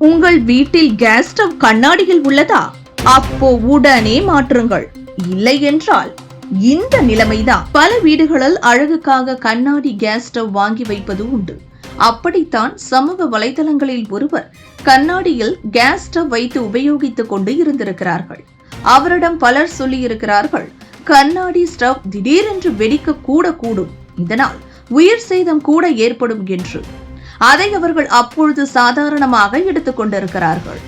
உங்கள் வீட்டில் gas stove கண்ணாடியில் உள்ளதா? அப்போ உடனே மாற்றுங்கள். இல்லை என்றால் இந்த நிலைமைதான். பல வீடுகளில் அழகுக்காக கண்ணாடி கேஸ் ஸ்டவ் வாங்கி வைப்பது உண்டு. அப்படித்தான் சமூக வலைதளங்களில் ஒருவர் கண்ணாடியில் கேஸ் ஸ்டவ் வைத்து உபயோகித்துக் கொண்டு இருந்திருக்கிறார்கள். அவரிடம் பலர் சொல்லியிருக்கிறார்கள் கண்ணாடி ஸ்டவ் திடீரென்று வெடிக்க கூட கூடும் இதனால் உயிர் சேதம் கூட ஏற்படும் என்று. அதை அவர்கள் அப்பொழுது சாதாரணமாக எடுத்துக் கொண்டிருக்கிறார்கள்.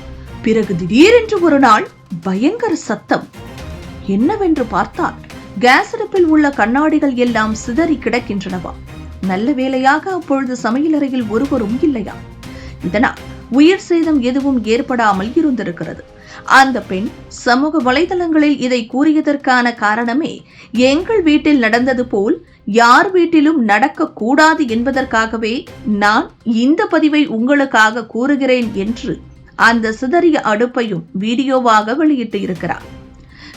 பிறகு திடீரென்று ஒரு நாள் பயங்கர சத்தம். என்னவென்று பார்த்தால் கேஸ் அடுப்பில் உள்ள கண்ணாடிகள் எல்லாம் சிதறி கிடக்கின்றனவா? நல்ல வேலையாக அப்பொழுது சமையலறையில் ஒருவரும் இல்லையா? இதனால் உயிர் சேதம் எதுவும் ஏற்படாமல் இருந்திருக்கிறது. அந்த பெண் சமூக வலைதளங்களில் இதை கூறியதற்கான காரணமே எங்கள் வீட்டில் நடந்தது போல் யார் வீட்டிலும் நடக்கக்கூடாது என்பதற்காகவே நான் இந்த பதிவை உங்களுக்காக கூறுகிறேன் என்று அந்த சிதறிய அடுப்பையும் வீடியோவாக வெளியிட்டு இருக்கிறார்.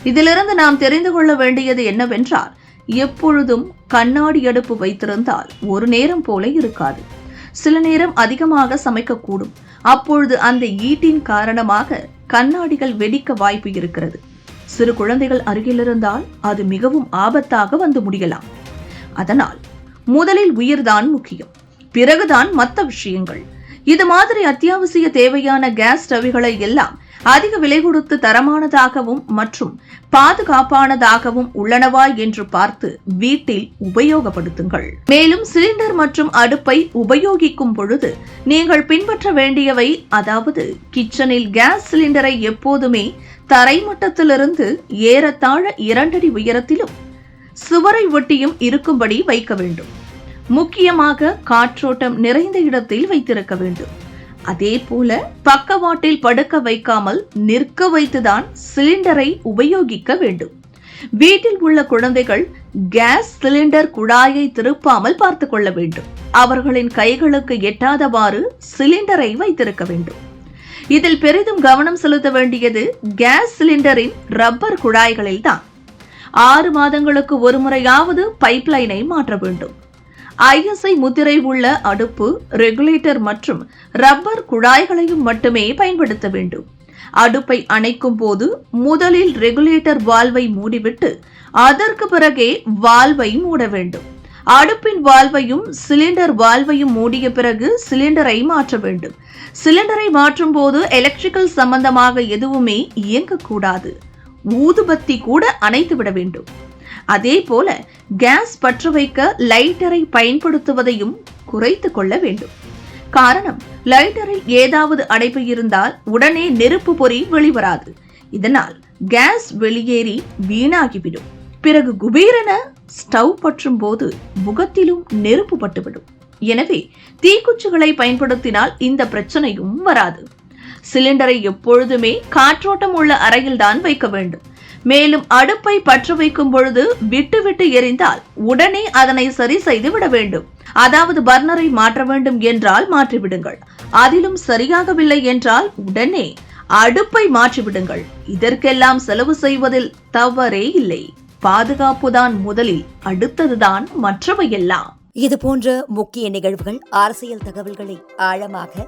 இதிலிருந்து நாம் தெரிந்து கொள்ள வேண்டியது என்னவென்றால் எப்பொழுதும் கண்ணாடி அடுப்பு வைத்திருந்தால் ஒரு நேரம் போல இருக்காது. சில நேரம் அதிகமாக சமைக்கக்கூடும். அப்பொழுது அந்த ஈட்டின் காரணமாக கண்ணாடிகள் வெடிக்க வாய்ப்பு இருக்கிறது. சிறு குழந்தைகள் அருகில் இருந்தால் அது மிகவும் ஆபத்தாக வந்து முடியலாம். அதனால் முதலில் உயிர்தான் முக்கியம். பிறகுதான் மற்ற விஷயங்கள். இது மாதிரி அத்தியாவசிய தேவையான கேஸ் ஸ்டவ்களை எல்லாம் அதிக விலை கொடுத்து தரமானதாகவும் மற்றும் பாதுகாப்பானதாகவும் உள்ளனவா என்று பார்த்து வீட்டில் உபயோகப்படுத்துங்கள். மேலும் சிலிண்டர் மற்றும் அடுப்பை உபயோகிக்கும் பொழுது நீங்கள் பின்பற்ற வேண்டியவை அதாவது கிச்சனில் கேஸ் சிலிண்டரை எப்போதுமே தரைமட்டத்திலிருந்து ஏறத்தாழ இரண்டடி உயரத்திலும் சுவரை ஒட்டியும் இருக்கும்படி வைக்க வேண்டும். முக்கியமாக காற்றோட்டம் நிறைந்த இடத்தில் வைத்திருக்க வேண்டும். அதே போல பக்கவாட்டில் படுக்க வைக்காமல் நிற்க வைத்துதான் சிலிண்டரை உபயோகிக்க வேண்டும். வீட்டில் உள்ள குழந்தைகள் கேஸ் சிலிண்டர் குழாயை திருப்பாமல் பார்த்து கொள்ள வேண்டும். அவர்களின் கைகளுக்கு எட்டாதவாறு சிலிண்டரை வைத்திருக்க வேண்டும். இதில் பெரிதும் கவனம் செலுத்த வேண்டியது கேஸ் சிலிண்டரின் ரப்பர் குழாய்களில் தான் ஆறு மாதங்களுக்கு ஒரு முறையாவது பைப்லைனை மாற்ற வேண்டும். ஐஎஸ்ஐ முத்திரை உள்ள அடுப்பு ரெகுலேட்டர் மற்றும் ரப்பர் குழாய்களையும் மட்டுமே பயன்படுத்த வேண்டும். அடுப்பை அணைக்கும் போது முதலில் ரெகுலேட்டர் வால்வை மூடிவிட்டு அதற்கு பிறகே வால்வை மூட வேண்டும். அடுப்பின் வால்வையும் சிலிண்டர் வால்வையும் மூடிய பிறகு சிலிண்டரை மாற்ற வேண்டும். சிலிண்டரை மாற்றும் போது எலக்ட்ரிக்கல் சம்பந்தமாக எதுவுமே இயங்கக்கூடாது. ஊதுபத்தி கூட அணைத்து விட வேண்டும். அதே போல கேஸ் பற்று வைக்க லைட்டரை பயன்படுத்துவதையும் குறைத்து கொள்ள வேண்டும். காரணம் லைட்டரில் ஏதாவது அடைப்பு இருந்தால் உடனே நெருப்பு பொறி வெளிவராது. இதனால் கேஸ் வெளியேறி வீணாகிவிடும். பிறகு குபீரென ஸ்டவ் பற்றும் போது முகத்திலும் நெருப்பு பட்டுவிடும். எனவே தீக்குச்சிகளை பயன்படுத்தினால் இந்த பிரச்சனையும் வராது. சிலிண்டரை எப்பொழுதுமே காற்றோட்டம் உள்ள அறையில்தான் வைக்க வேண்டும். மேலும் அடுப்பை பற்ற வைக்கும் பொழுது விட்டுவிட்டு எரிந்தால் உடனே அதனை சரி செய்து விட வேண்டும். அதாவது பர்னரை மாற்ற வேண்டும் என்றால் மாற்றிவிடுங்கள். அதிலும் சரியாகவில்லை என்றால் உடனே அடுப்பை மாற்றிவிடுங்கள். இதற்கெல்லாம் செலவு செய்வதில் தவறே இல்லை. பாதுகாப்புதான் முதலில் அடுத்ததுதான் மற்றவையெல்லாம். இது போன்ற முக்கிய நிகழ்வுகள் அரசியல் தகவல்களை ஆழமாக